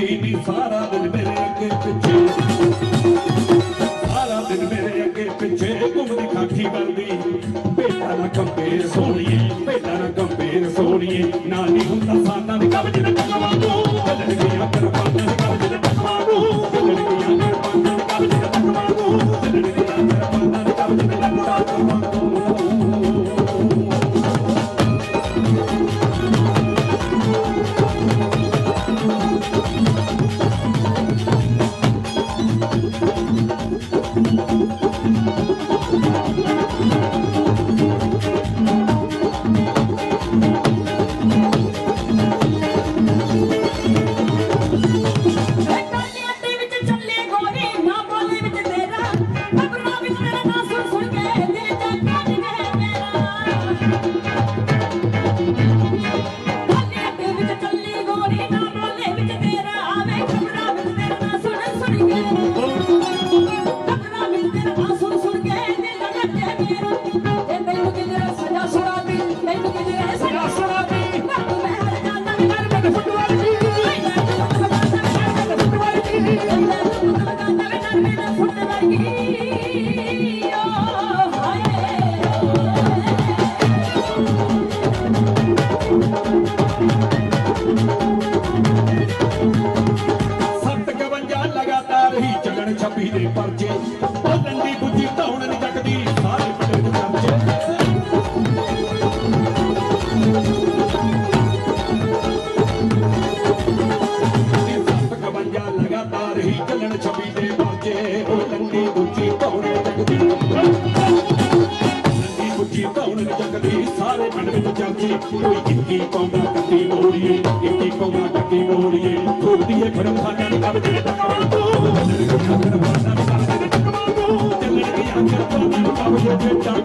ਨੀ ਸਾਰਾ ਦਿਨ ਮੇਰੇ ਅੱਗੇ ਪਿੱਛੇ। ਸਾਰਾ ਦਿਨ ਮੇਰੇ ਅੱਗੇ ਪਿੱਛੇ। ਘੁੰਮਦੀ ਖਾਖੀ ਬਣਦੀ। ਬੇਟਾ ਨਾ ਕੰਬੇ ਚੋਰੀ ਦੇ ਪਰਚੇ ਉਹ ਡੰਡੀ ਗੁੱਜੀ ਧੌਣ ਨਹੀਂ ਚੱਕਦੀ, ਸਾਰੇ ਪਿੰਡ ਨੂੰ ਚਮਚੇ ਸੱਤ ਕਵੰਜਾ ਲਗਾਤਾਰ ਹੀ ਚੱਲਣ ਛਬੀ ਦੇ ਪਰਚੇ ਉਹ ਡੰਡੀ ਗੁੱਜੀ ਧੌਣ ਨਹੀਂ ਚੱਕਦੀ। ਡੰਡੀ ਗੁੱਜੀ ਧੌਣ ਨਹੀਂ ਚੱਕਦੀ, ਸਾਰੇ ਪਿੰਡ ਵਿੱਚ ਚਮਚੇ ਕੋਈ ਕਿੱਕੀ ਪਾਉਂਦਾ ਕੱਤੀ ਮੋੜੀਏ ਕਿੱਕੀ ਪਾਉਂਦਾ ਕੱਤੀ ਮੋੜੀਏ। ਫੁੱਟਦੀ ਹੈ ਖੜਮ ਸਾਡਾ ਨਿਕਲ ਜੇ ਤਾਂ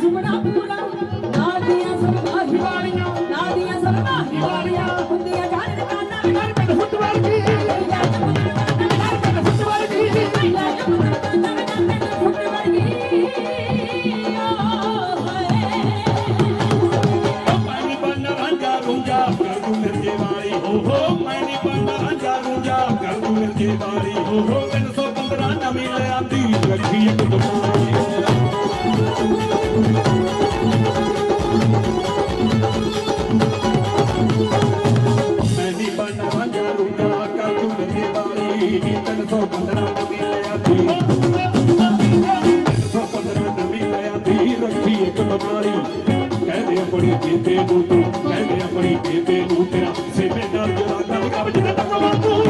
ਸੁਪਨਾ ਪੂਰਾ ਨਾ ਦੀਆਂ ਸਰਦਾਰੀ ਵਾਲੀਆਂ ਨਾ ਦੀਆਂ ਸਰਦਾਰੀ ਵਾਲੀਆਂ ਹੁੰਦੀਆਂ ਤਾਰੀ ਹੋ 315 ਨਵੀਂ ਆਂਦੀ ਰੱਖੀ ਇੱਕ ਦੁਕਾਨ ਮੈਨੀ ਬਣ ਵਾਂਜਾ ਰੂਟਾ ਕਾ ਚੁੰਨੀ ਵਾਲੀ 315 ਨਵੀਂ ਆਂਦੀ। ਕਹਿੰਦੇ ਆਪਣੀ ਬੇਬੇ ਨੂੰ ਤੂੰ, ਕਹਿੰਦੇ ਆਪਣੀ ਬੇਬੇ ਨੂੰ ਤੇਰਾ ਸੇਵੇਂ ਨਾਲ ਜਰਾ ਗੱਲ ਕਰ ਜਿੱਦਾਂ ਤੱਕ ਵਾਂਗੂ